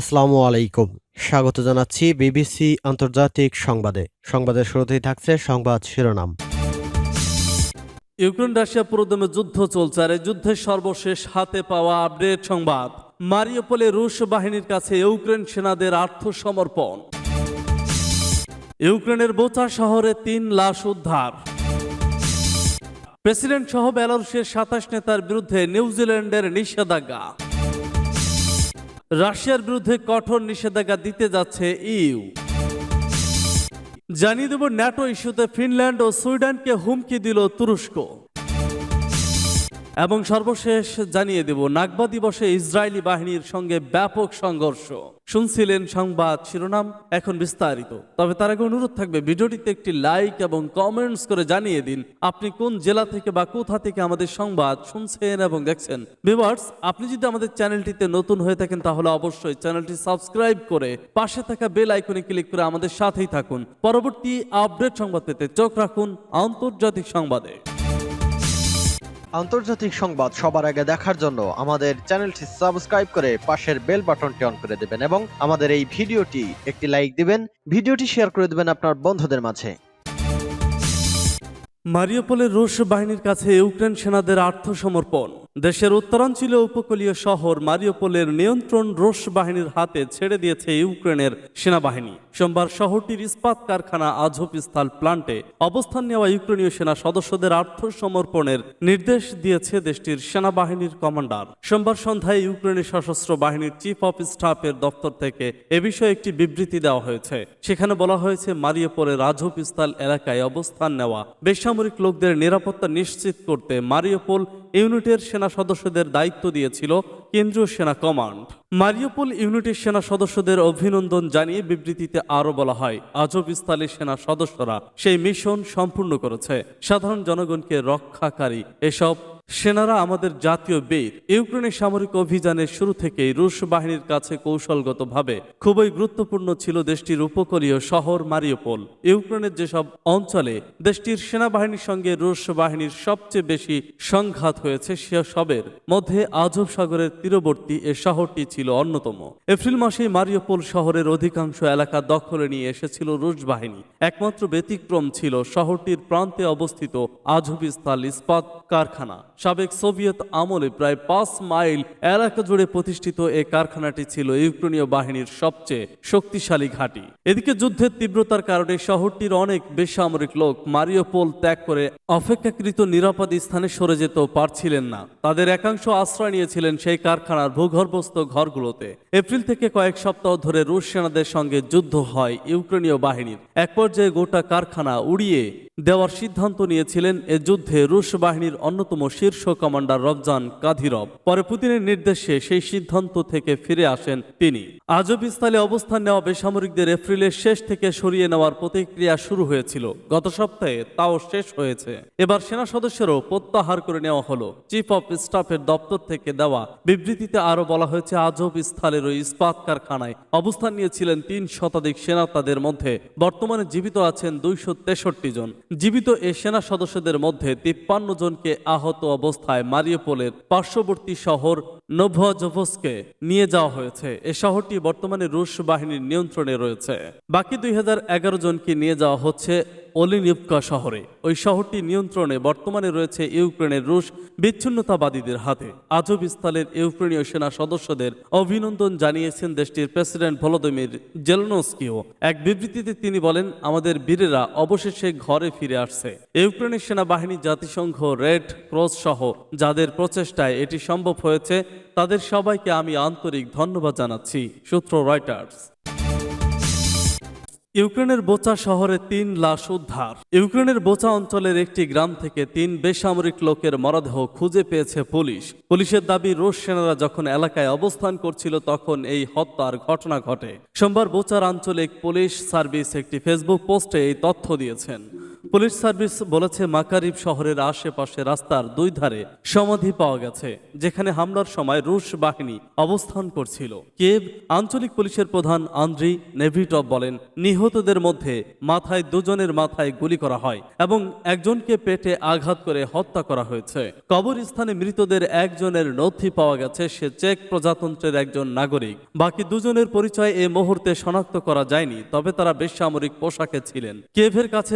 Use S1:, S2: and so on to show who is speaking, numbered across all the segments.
S1: আসসালামু আলাইকুম। স্বাগত জানাচ্ছি বিবিসি আন্তর্জাতিক সংবাদে। সংবাদের শুরুতেই থাকছে সংবাদ শিরোনাম।
S2: ইউক্রেন রাশিয়া পুরোদমে যুদ্ধ চলছে আর এই যুদ্ধের সর্বশেষ হাতে পাওয়া আপডেট সংবাদ। মারিওপোলে রুশ বাহিনীর কাছে ইউক্রেন সেনাদের আত্মসমর্পণ। ইউক্রেনের বোচা শহরে তিন লাশ উদ্ধার। প্রেসিডেন্ট সহ বেলারুশের সাতাশ নেতার বিরুদ্ধে নিউজিল্যান্ডের নিষেধাজ্ঞা। রাশিয়ার বিরুদ্ধে কঠোর নিষেধাজ্ঞা দিতে যাচ্ছে ইউ। জানিয়ে দেব ন্যাটো ইস্যুতে ফিনল্যান্ড ও সুইডেনকে হুমকি দিল তুরস্ক। এবং সর্বশেষ জানিয়ে দেব, নাগবা দিবসে ইসরায়েলি বাহিনীর সঙ্গে ব্যাপক সংঘর্ষ। শুনছিলেন সংবাদ শিরোনাম, এখন বিস্তারিত। তবে তার আগে অনুরোধ থাকবে, ভিডিওটিতে একটি লাইক এবং কমেন্টস করে জানিয়ে দিন, আপনি কোন জেলা থেকে বা কোথা থেকে আমাদের সংবাদ শুনছেন এবং দেখছেন। ভিভার্স আপনি যদি আমাদের চ্যানেলটিতে নতুন হয়ে থাকেন, তাহলে অবশ্যই চ্যানেলটি সাবস্ক্রাইব করে পাশে থাকা বেল আইকনে ক্লিক করে আমাদের সাথেই থাকুন। পরবর্তী আপডেট সংবাদ পেতে চোখ রাখুন আন্তর্জাতিক সংবাদে।
S1: আন্তর্জাতিক সংবাদ সবার আগে দেখার জন্য আমাদের চ্যানেলটি সাবস্ক্রাইব করে পাশের বেল বাটনটি অন করে দেবেন এবং আমাদের এই ভিডিওটি একটি লাইক দিবেন, ভিডিওটি শেয়ার করে দেবেন আপনার বন্ধুদের মাঝে।
S2: মারিওপোলের রুশ বাহিনীর কাছে ইউক্রেন সেনাদের আত্মসমর্পণ। দেশের উত্তরাঞ্চলীয় উপকূলীয় শহর মারিওপোলের নিয়ন্ত্রণ রুশ বাহিনীর হাতে ছেড়ে দিয়েছে ইউক্রেনের সেনাবাহিনী। সোমবার শহরটির ইস্পাত কারখানা আজহপিস্তাল প্লান্টে অবস্থান নেওয়া ইউক্রেনীয় সেনা সদস্যদের আত্মসমর্পণের নির্দেশ দিয়েছে দেশটির সেনাবাহিনীর কমান্ডার। সোমবার সন্ধ্যায় ইউক্রেনের সশস্ত্র বাহিনীর চিফ অফ স্টাফের দপ্তর থেকে এ বিষয়ে একটি বিবৃতি দেওয়া হয়েছে। সেখানে বলা হয়েছে, মারিওপোলের রাজহপিস্তাল এলাকায় অবস্থান নেওয়া বেসামরিক লোকদের নিরাপত্তা নিশ্চিত করতে মারিওপোল ইউনিটের সেনা সদস্যদের দায়িত্ব দিয়েছিল কেন্দ্রীয় সেনা কমান্ড। মারিওপোল ইউনিটের সেনা সদস্যদের অভিনন্দন জানিয়ে বিবৃতিতে আরও বলা হয়, আজব স্থলের সেনা সদস্যরা সেই মিশন সম্পূর্ণ করেছে। সাধারণ জনগণকে রক্ষাকারী এসব সেনারা আমাদের জাতীয় বীর। ইউক্রেনের সামরিক অভিযানের শুরু থেকেই রুশ বাহিনীর কাছে কৌশলগতভাবে খুবই গুরুত্বপূর্ণ ছিল দেশটির উপকূলীয় শহর মারিওপোল ইউক্রেনের যেসব অঞ্চলে দেশটির সেনাবাহিনীর সঙ্গে রুশ বাহিনীর সবচেয়ে বেশি সংঘাত হয়েছে সেসবের মধ্যে আজব সাগরের তীরবর্তী এ শহরটি ছিল অন্যতম। এপ্রিল মাসে মারিওপোল শহরের অধিকাংশ এলাকা দখলে নিয়ে এসেছিল রুশ বাহিনী। একমাত্র ব্যতিক্রম ছিল শহরটির প্রান্তে অবস্থিত আজহবিস্তাল ইস্পাত কারখানা। সাবেক সোভিয়েত আমলে প্রায় পাঁচ মাইল এলাকা জুড়ে প্রতিষ্ঠিত এই কারখানাটি ছিল ইউক্রেনীয় বাহিনীর সবচেয়ে শক্তিশালী ঘাঁটি। এদিকে যুদ্ধের তীব্রতার কারণে শহরটির অনেক বেসামরিক লোক মারিওপোল ত্যাগ করে অপেক্ষাকৃত নিরাপদ স্থানে সরে যেতেও পারছিলেন না। তাদের একাংশ আশ্রয় নিয়েছিলেন সেই কারখানার ভূগর্ভস্থ ঘরগুলোতে। এপ্রিল থেকে কয়েক সপ্তাহ ধরে রুশ সেনাদের সঙ্গে যুদ্ধ হয় ইউক্রেনীয় বাহিনীর। এক পর্যায়ে গোটা কারখানা উড়িয়ে দেওয়ার সিদ্ধান্ত নিয়েছিলেন এ যুদ্ধে রুশ বাহিনীর অন্যতম শীর্ষ কমান্ডার রবজান কাধিরভ পরে পুতিনের নির্দেশে সেই সিদ্ধান্ত থেকে ফিরে আসেন তিনি। আজব স্থলে অবস্থান নেওয়া বেসামরিকদের এপ্রিলের শেষ থেকে সরিয়ে নেওয়ার প্রতিক্রিয়া শুরু হয়েছিল। গত সপ্তাহে তাও শেষ হয়েছে। এবার সেনা সদস্যেরও প্রত্যাহার করে নেওয়া হলো। চিফ অফ স্টাফের দপ্তর থেকে দেওয়া বিবৃতিতে আরও বলা হয়েছে, আজব স্থলের ওই ইস্পাত কারখানায় অবস্থান নিয়েছিলেন তিন শতাধিক সেনা তাদের মধ্যে। বর্তমানে জীবিত আছেন দুইশো তেষট্টি জন। জীবিত এ সেনা সদস্যদের মধ্যে তিপ্পান্ন জনকে আহত অবস্থায় মারিওপোলের পার্শ্ববর্তী শহর নোভজভসকে নিয়ে যাওয়া হয়েছে। এ শহরটি বর্তমানে রুশ বাহিনীর নিয়ন্ত্রণে রয়েছে। বাকি দুই জনকে নিয়ে যাওয়া হচ্ছে অলিনিপকা শহরে। ওই শহরটি নিয়ন্ত্রণে বর্তমানে রয়েছে ইউক্রেনের রুশ বিচ্ছিন্নতাবাদীদের হাতে। আজব স্থলের ইউক্রেনীয় সেনা সদস্যদের অভিনন্দন জানিয়েছেন দেশটির প্রেসিডেন্ট ভলোদিমির জেলনস্কিও। এক বিবৃতিতে তিনি বলেন, আমাদের বীরেরা অবশেষে ঘরে ফিরে আসছে। ইউক্রেনের সেনাবাহিনী জাতিসংঘ রেড ক্রস সহ যাদের প্রচেষ্টায় এটি সম্ভব হয়েছে তাদের সবাইকে আমি আন্তরিক ধন্যবাদ জানাচ্ছি, সূত্র রয়টার্স ইউক্রেনের বোচা শহরে তিন লাশ উদ্ধার। ইউক্রেনের বোচা অঞ্চলের একটি গ্রাম থেকে তিন বেসামরিক লোকের মরদেহ খুঁজে পেয়েছে পুলিশ। পুলিশের দাবি, রুশ সেনারা যখন এলাকায় অবস্থান করছিল তখন এই হত্যার ঘটনা ঘটে। সোমবার বোচার আঞ্চলিক পুলিশ সার্ভিস একটি ফেসবুক পোস্টে এই তথ্য দিয়েছেন। পুলিশ সার্ভিস বলেছে, মাকারিব শহরের আশেপাশে রাস্তার দুই ধারে সমাধি পাওয়া গেছে, যেখানে হামলার সময় রুশ বাহিনী অবস্থান করছিল। কেব আঞ্চলিক পুলিশের প্রধান আন্দ্রি নেভিটভ বলেন, নিহতদের মধ্যে মাথায় দুজনের মাথায় গুলি করা হয় এবং একজনকে পেটে আঘাত করে হত্যা করা হয়েছে। কবরস্থানে মৃতদের একজনের নথি পাওয়া গেছে, সে চেক প্রজাতন্ত্রের একজন নাগরিক। বাকি দুজনের পরিচয় এ মুহূর্তে শনাক্ত করা যায়নি, তবে তারা বেসামরিক পোশাকে ছিলেন। কেভের কাছে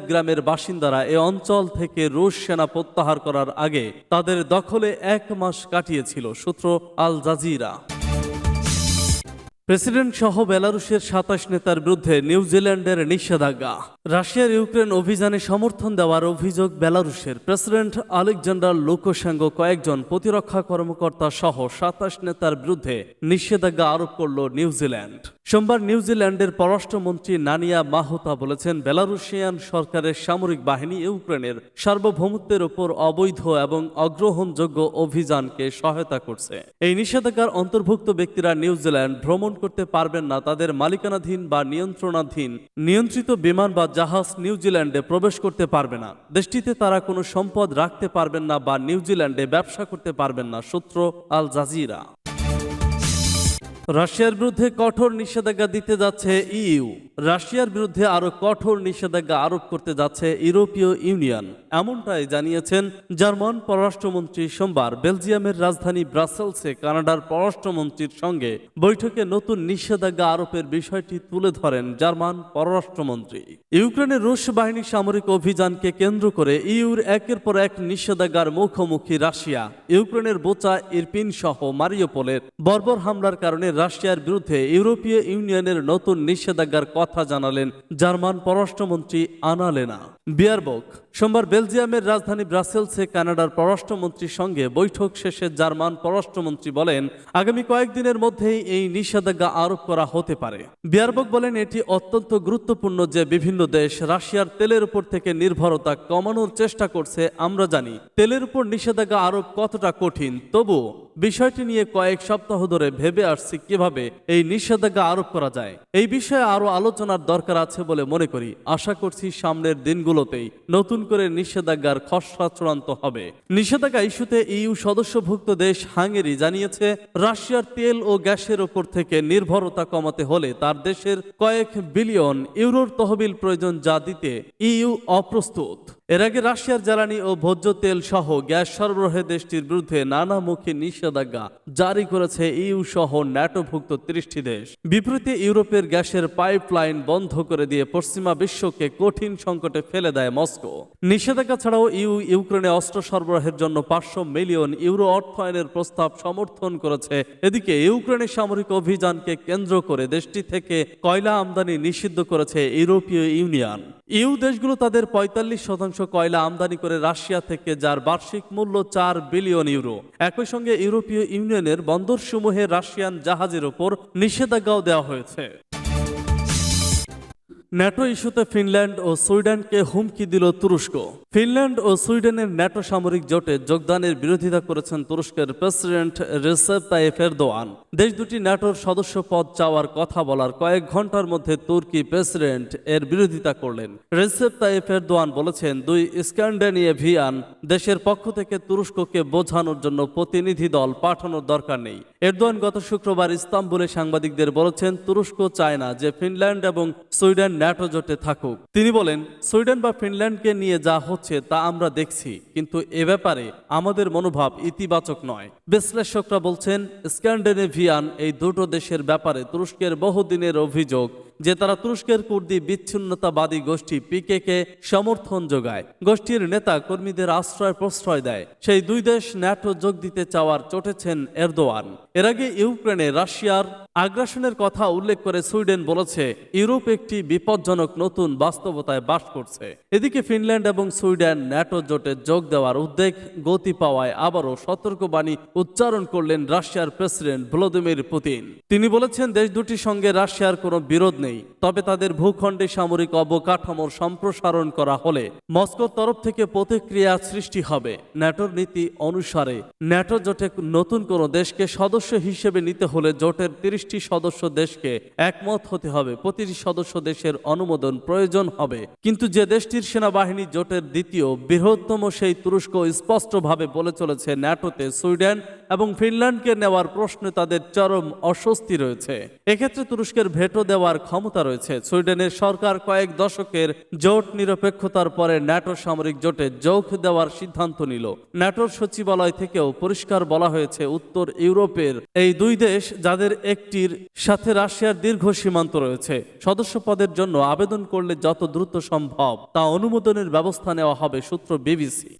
S2: মাখারিব গ্রামের বাসিন্দারা এ অঞ্চল থেকে রুশ সেনা প্রত্যাহার করার আগে তাদের দখলে এক মাস কাটিয়েছিল সূত্র আল জাজিরা। প্রেসিডেন্ট সহ বেলারুশের সাতাশ নেতার বিরুদ্ধে নিউজিল্যান্ডের নিষেধাজ্ঞা। রাশিয়ার ইউক্রেন অভিযানে সমর্থন দেওয়ার অভিযোগ বেলারুশের। প্রেসিডেন্ট আলেকজান্ডার লুকোশেঙ্গো কয়েকজন প্রতিরক্ষা কর্মকর্তা সহ সাতাশ নেতার বিরুদ্ধে নিষেধাজ্ঞা আরোপ করল নিউজিল্যান্ড সোমবার নিউজিল্যান্ডের পররাষ্ট্রমন্ত্রী নানিয়া মাহুতা বলেছেন, বেলারুশিয়ান সরকারের সামরিক বাহিনী ইউক্রেনের সার্বভৌমত্বের ওপর অবৈধ এবং অগ্রহণযোগ্য অভিযানকে সহায়তা করছে। এই নিষেধাজ্ঞার অন্তর্ভুক্ত ব্যক্তিরা নিউজিল্যান্ড ভ্রমণ করতে পারবেন না তাদের মালিকানাধীন বা নিয়ন্ত্রণাধীন, নিয়ন্ত্রিত বিমান বা জাহাজ নিউজিল্যান্ডে প্রবেশ করতে পারবে না। দেশটিতে তারা কোনো সম্পদ রাখতে পারবেন না বা নিউজিল্যান্ডে ব্যবসা করতে পারবেন না, সূত্র আল জাজিরা। রাশিয়ার বিরুদ্ধে কঠোর নিষেধাজ্ঞা দিতে যাচ্ছে ইইউ। রাশিয়ার বিরুদ্ধে আরও কঠোর নিষেধাজ্ঞা আরোপ করতে যাচ্ছে ইউরোপীয় ইউনিয়ন। এমনটাই জানিয়েছেন জার্মান পররাষ্ট্রমন্ত্রী সোমবার। বেলজিয়ামের রাজধানী ব্রাসেলসে কানাডার পররাষ্ট্রমন্ত্রীর সঙ্গে বৈঠকে নতুন নিষেধাজ্ঞা আরোপের বিষয়টি তুলে ধরেন জার্মান পররাষ্ট্রমন্ত্রী। ইউক্রেনের রুশ বাহিনীর সামরিক অভিযানকে কেন্দ্র করে ইউর একের পর এক নিষেধাজ্ঞার মুখোমুখি রাশিয়া। ইউক্রেনের বোচা ইরপিন সহ মারিওপোলের বর্বর হামলার কারণে রাশিয়ার বিরুদ্ধে ইউরোপীয় ইউনিয়নের নতুন নিষেধাজ্ঞার কথা জানালেন জার্মান পররাষ্ট্রমন্ত্রী আনালেনা বিয়ারবক, সোমবার বেলজিয়ামের রাজধানী ব্রাসেলসে কানাডার পররাষ্ট্রমন্ত্রীর সঙ্গে বৈঠক শেষে জার্মান পররাষ্ট্রমন্ত্রী বলেন, আগামী কয়েকদিনের মধ্যেই এই নিষেধাজ্ঞা আরোপ করা হতে পারে। বিয়ারবক বলেন, এটি অত্যন্ত গুরুত্বপূর্ণ যে বিভিন্ন দেশ রাশিয়ার তেলের উপর থেকে নির্ভরতা কমানোর চেষ্টা করছে, আমরা জানি। তেলের উপর নিষেধাজ্ঞা আরোপ কতটা কঠিন, তবু বিষয়টি নিয়ে কয়েক সপ্তাহ ধরে ভেবে আসছি কীভাবে এই নিষেধাজ্ঞা আরোপ করা যায়। এই বিষয়ে আরও আলোচনার দরকার আছে বলে মনে করি। আশা করছি সামনের দিনগুলোতেই নতুন করে নিষেধাজ্ঞার খসড়া চূড়ান্ত হবে। নিষেধাজ্ঞা ইস্যুতে ইউ সদস্যভুক্ত দেশ হাঙ্গেরি জানিয়েছে, রাশিয়ার তেল ও গ্যাসের ওপর থেকে নির্ভরতা কমাতে হলে তার দেশের কয়েক বিলিয়ন ইউরোর তহবিল প্রয়োজন যা দিতে ইউ অপ্রস্তুত। এর আগে রাশিয়ার জ্বালানি ও ভোজ্য তেল সহ গ্যাস সরবরাহে দেশটির বিরুদ্ধে নানামুখী নিষেধাজ্ঞা জারি করেছে ইইউ সহ ন্যাটোভুক্ত ত্রিশটি দেশ। বিপরীতে ইউরোপের গ্যাসের পাইপলাইন বন্ধ করে দিয়ে পশ্চিমা বিশ্বকে কঠিন সংকটে ফেলে দেয় মস্কো। নিষেধাজ্ঞা ছাড়াও ইউ ইউক্রেনে অস্ত্র সরবরাহের জন্য পাঁচশো মিলিয়ন ইউরো অর্থায়নের প্রস্তাব সমর্থন করেছে। এদিকে ইউক্রেনের সামরিক অভিযানকে কেন্দ্র করে দেশটি থেকে কয়লা আমদানি নিষিদ্ধ করেছে ইউরোপীয় ইউনিয়ন। ইউ দেশগুলো তাদের পঁয়তাল্লিশ শতাংশ কয়লা আমদানি করে রাশিয়া থেকে, যার বার্ষিক মূল্য চার বিলিয়ন ইউরো। একই সঙ্গে ইউরোপীয় ইউনিয়নের বন্দরসমূহে রাশিয়ান জাহাজের ওপর নিষেধাজ্ঞাও দেওয়া হয়েছে। ন্যাটো ইস্যুতে ফিনল্যান্ড ও সুইডেনকে হুমকি দিল তুরস্ক। ফিনল্যান্ড ও সুইডেনের ন্যাটো সামরিক জোটে যোগদানের বিরোধিতা করেছেন তুরস্কের প্রেসিডেন্ট রেসেপ তাইফ এরদোয়ান। দেশ দুটি ন্যাটোর সদস্য পদ চাওয়ার কথা বলার কয়েক ঘণ্টার মধ্যে তুর্কি প্রেসিডেন্ট এর বিরোধিতা করলেন। রেসেপ তাইফ এরদোয়ান বলেছেন, দুই স্ক্যান্ডেনিয়েভিয়ান দেশের পক্ষ থেকে তুরস্ককে বোঝানোর জন্য প্রতিনিধি দল পাঠানোর দরকার নেই। এরদোয়ান গত শুক্রবার ইস্তাম্বুলে সাংবাদিকদের বলেছেন, তুরস্ক চায় না যে ফিনল্যান্ড এবং সুইডেন ন্যাটো জোটে থাকুক। তিনি বলেন, সুইডেন বা ফিনল্যান্ডকে নিয়ে যা হচ্ছে তা আমরা দেখছি, কিন্তু এ ব্যাপারে আমাদের মনোভাব ইতিবাচক নয়। বিশ্লেষকরা বলছেন, স্ক্যান্ডেনেভিয়ান এই দুটো দেশের ব্যাপারে তুরস্কের বহুদিনের অভিযোগ যে তারা তুরস্কের কুর্দি বিচ্ছিন্নতাবাদী গোষ্ঠী পিকেকে সমর্থন যোগায়। গোষ্ঠীর নেতা কর্মীদের আশ্রয় প্রশ্রয় দেয়। সেই দুই দেশ ন্যাটো যোগ দিতে চাওয়ার চটেছেন এরদোয়ান। এর আগে ইউক্রেনে রাশিয়ার আগ্রাসনের কথা উল্লেখ করে সুইডেন বলেছে, ইউরোপ একটি বিপজ্জনক নতুন বাস্তবতায় বাস করছে। এদিকে ফিনল্যান্ড এবং সুইডেন ন্যাটো জোটে যোগ দেওয়ার উদ্বেগ গতি পাওয়ায় আবারও সতর্কবাণী উচ্চারণ করলেন রাশিয়ার প্রেসিডেন্ট ভ্লাদিমির পুতিন। তিনি বলেছেন, দেশ দুটির সঙ্গে রাশিয়ার কোনো বিরোধ নেই। নেই। তবে তাদের ভূখণ্ডে সামরিক অবকাঠামোর সম্প্রসারণ করা হলে মস্কোর তরফ থেকে প্রতিক্রিয়া সৃষ্টি হবে। ন্যাটোর নীতি অনুসারে, ন্যাটো জোটে নতুন কোনো দেশকে সদস্য হিসেবে নিতে হলে জোটের তিরিশটি সদস্য দেশকে একমত হতে হবে। প্রতিটি সদস্য দেশের অনুমোদন প্রয়োজন হবে। কিন্তু যে দেশটির সেনাবাহিনী জোটের দ্বিতীয় বৃহত্তম সেই তুরস্ক স্পষ্টভাবে বলে চলেছে, ন্যাটোতে সুইডেন এবং ফিনল্যান্ডকে নেওয়ার প্রশ্নে তাদের চরম অস্বস্তি রয়েছে। এক্ষেত্রে তুরস্কের ভেটো দেওয়ার ক্ষমতা রয়েছে। সুইডেনের সরকার কয়েক দশকের জোট নিরপেক্ষতার পরে ন্যাটো সামরিক জোটে যোগ দেওয়ার সিদ্ধান্ত নিল। ন্যাটোর সচিবালয় থেকেও পরিষ্কার বলা হয়েছে উত্তর ইউরোপের এই দুই দেশ, যাদের একটির সাথে রাশিয়ার দীর্ঘ সীমান্ত রয়েছে। সদস্য পদের জন্য আবেদন করলে যত দ্রুত সম্ভব তা অনুমোদনের ব্যবস্থা নেওয়া হবে, সূত্র বিবিসি।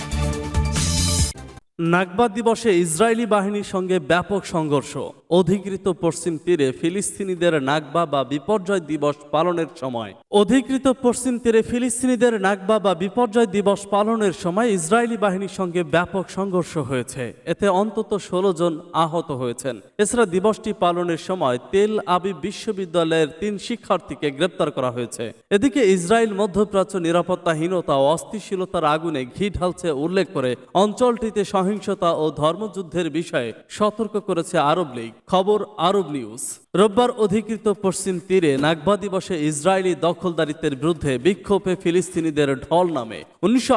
S2: নাগবা দিবসে ইসরায়েলি বাহিনীর সঙ্গে ব্যাপক সংঘর্ষ। অধিকৃত পশ্চিম তীরে ফিলিস্তিনিদের নাগবা বা বিপর্যয় দিবস পালনের সময়। অধিকৃত পশ্চিম তীরে ফিলিস্তিনিদের নাগবা বা বিপর্যয় দিবস পালনের সময় ইসরায়েলি বাহিনীর সঙ্গে ব্যাপক সংঘর্ষ হয়েছে। এতে অন্তত ষোলো জন আহত হয়েছেন। এছাড়া দিবসটি পালনের সময় তেল আবি বিশ্ববিদ্যালয়ের তিন শিক্ষার্থীকে গ্রেপ্তার করা হয়েছে। এদিকে ইসরায়েল মধ্যপ্রাচ্য নিরাপত্তাহীনতা ও অস্থিতিশীলতার আগুনে ঘি ঢালছে উল্লেখ করে অঞ্চলটিতে সহিংসতা ও ধর্মযুদ্ধের বিষয়ে সতর্ক করেছে আরব লীগ। খবর আরব নিউজ। রোববার অধিকৃত পশ্চিম তীরে নাগবা দিবসে ইসরায়েলি দখলদারিত্বের বিরুদ্ধে বিক্ষোভে ফিলিস্তিনিদের ঢল নামে। উনিশশো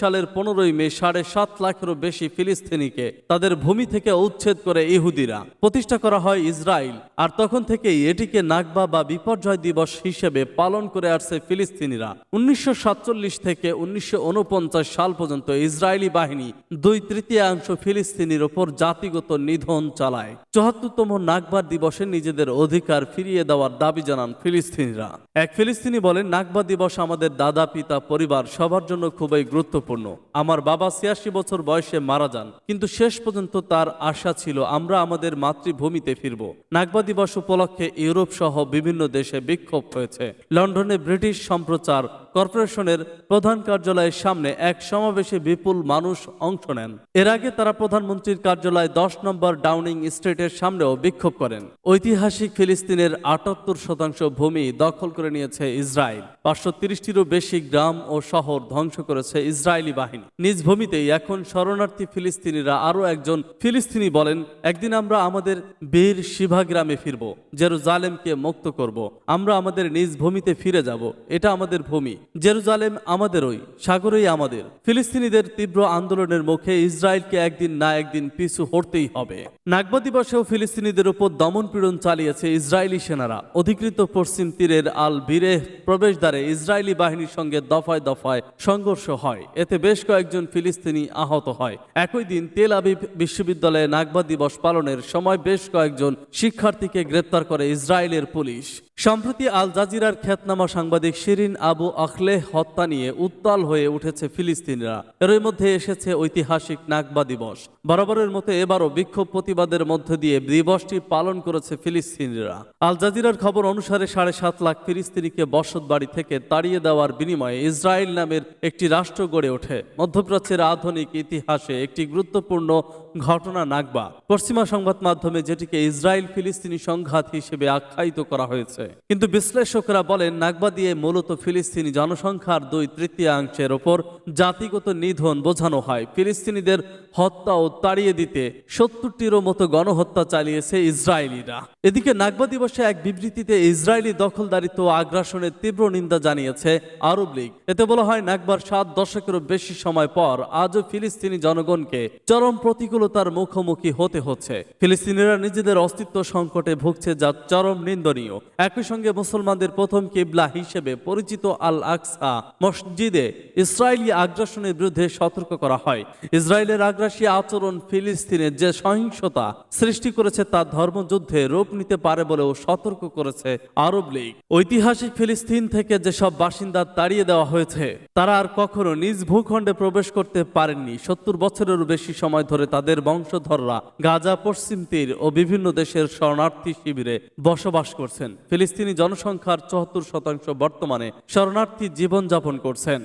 S2: সালের পনেরোই মে সাড়ে সাত লাখেরও বেশি ফিলিস্তিনিকে তাদের ভূমি থেকে উচ্ছেদ করে ইহুদিরা। প্রতিষ্ঠা করা হয় ইসরায়েল। আর তখন থেকেই এটিকে নাগবা বা বিপর্যয় দিবস হিসেবে পালন করে আসছে ফিলিস্তিনিরা। উনিশশো সাতচল্লিশ থেকে উনিশশো ঊনপঞ্চাশ সাল পর্যন্ত ইসরায়েলি বাহিনী দুই তৃতীয়াংশ ফিলিস্তিনির ওপর জাতিগত নিধন চালায়। চুয়াত্তরতম নাগবার দিবসে নিজেদের অধিকার ফিরিয়ে দেওয়ার দাবি জানান ফিলিস্তিনিরা। এক ফিলিস্তিনি বলেন নাগবা দিবস আমাদের দাদা, পিতা, পরিবার সবার জন্য খুবই গুরুত্বপূর্ণ। আমার বাবা ছিয়াশি বছর বয়সে মারা যান, কিন্তু শেষ পর্যন্ত তার আশা ছিল আমরা আমাদের মাতৃভূমিতে ফিরব। নাগবা দিবস উপলক্ষে ইউরোপ সহ বিভিন্ন দেশে বিক্ষোভ হয়েছে। লন্ডনে ব্রিটিশ সম্প্রচার কর্পোরেশনের প্রধান কার্যালয়ের সামনে এক সমাবেশে বিপুল মানুষ অংশ নেন। এর আগে তারা প্রধানমন্ত্রীর কার্যালয় দশ নম্বর ডাউনিং স্ট্রিটের সামনেও বিক্ষোভ করেন। ঐতিহাসিক ফিলিস্তিনের আটাত্তর শতাংশ ভূমি দখল করে নিয়েছে ইসরায়েল। পাঁচশো তিরিশটিরও বেশি গ্রাম ও শহর ধ্বংস করেছে ইসরায়েলি বাহিনী। নিজ ভূমিতেই এখন শরণার্থী ফিলিস্তিনিরা আরও একজন ফিলিস্তিনি বলেন, একদিন আমরা আমাদের বীর শিভা গ্রামে ফিরব, জেরুজালেমকে মুক্ত করব। আমরা আমাদের নিজ ভূমিতে ফিরে যাব। এটা আমাদের ভূমি। জেরুজালেম আমাদেরই, সাগরেই আমাদের। ফিলিস্তিনিদের তীব্র আন্দোলনের মুখে ইসরায়েলকে একদিন না একদিন পিছু হটতেই হবে। নাগবা দিবসেও ফিলিস্তিনিদের উপর দমন পীড়ন চালিয়েছে ইসরায়েলি সেনারা। অধিকৃত পশ্চিম তীরের আল বীরে প্রবেশদ্বারে ইসরায়েলি বাহিনীর সঙ্গে দফায় দফায় সংঘর্ষ হয়। এতে বেশ কয়েকজন ফিলিস্তিনি আহত হয়। একই দিন তেল আবিব বিশ্ববিদ্যালয়ে নাগবা দিবস পালনের সময় বেশ কয়েকজন শিক্ষার্থীকে গ্রেপ্তার করে ইসরায়েলের পুলিশ। সম্প্রতি আল জাজিরার খ্যাতনামা সাংবাদিক শিরিন আবু আখলে হত্যা নিয়ে উত্তাল হয়ে উঠেছে ফিলিস্তিনিরা। এর মধ্যে এসেছে ঐতিহাসিক নাগবা দিবস। বরাবরের মতো এবারও বিক্ষোভ প্রতিবাদের মধ্য দিয়ে দিবসটি পালন করেছে ফিলিস্তিনিরা। আল জাজিরার খবর অনুসারে সাড়ে সাত লাখ ফিলিস্তিনিকে বসত বাড়ি থেকে তাড়িয়ে দেওয়ার বিনিময়ে ইসরায়েল নামের একটি রাষ্ট্র গড়ে ওঠে। মধ্যপ্রাচ্যের আধুনিক ইতিহাসে একটি গুরুত্বপূর্ণ ঘটনা নাগবা পশ্চিমা সংবাদ মাধ্যমে যেটিকে ইসরায়েল ফিলিস্তিনি সংঘাত হিসেবে আখ্যায়িত করা হয়েছে। কিন্তু বিশ্লেষকরা বলেন, নাগবা দিয়ে মূলত ফিলিস্তিনি জনসংখ্যার দুই তৃতীয়াংশের ওপর জাতিগত নিধন বোঝানো হয়। ফিলিস্তিনিদের হত্যা ও তাড়িয়ে দিতে সত্তরটিরও মতো গণহত্যা চালিয়েছে ইসরায়েলিরা। এদিকে নাগবা দিবসে এক বিবৃতিতে ইসরায়েলি দখলদারিত্ব আগ্রাসনের তীব্র নিন্দা জানিয়েছে আরব লীগ। এতে বলা হয়, নাগবার সাত দশকেরও বেশি সময় পর আজও ফিলিস্তিনি জনগণকে চরম প্রতিকূলতার মুখোমুখি হতে হচ্ছে। ফিলিস্তিনিরা নিজেদের অস্তিত্ব সংকটে ভুগছে যা চরম নিন্দনীয়। একই সঙ্গে মুসলমানদের প্রথম কিবলা হিসেবে পরিচিত আল আকসা মসজিদে ইসরায়েলি আগ্রাসনের বিরুদ্ধে সতর্ক করা হয়। ইসরায়েলের আগ্রাসী আচরণ ফিলিস্তিনের যে সহিংসতা সৃষ্টি করেছে তা ধর্মযুদ্ধে রূপ নিতে পারে বলেও সতর্ক করেছে আরব লীগ। ঐতিহাসিক ফিলিস্তিন থেকে যেসব বাসিন্দা তাড়িয়ে দেওয়া হয়েছে, তারা আর কখনো নিজ ভূখণ্ডে প্রবেশ করতে পারেননি। সত্তর বছরেরও বেশি সময় ধরে তাদের বংশধররা গাজা, পশ্চিম তীর ও বিভিন্ন দেশের শরণার্থী শিবিরে বসবাস করছেন। ফিলিস্তিনি জনসংখ্যার চুয়াত্তর শতাংশ বর্তমানে শরণার্থী জীবনযাপন করছেন।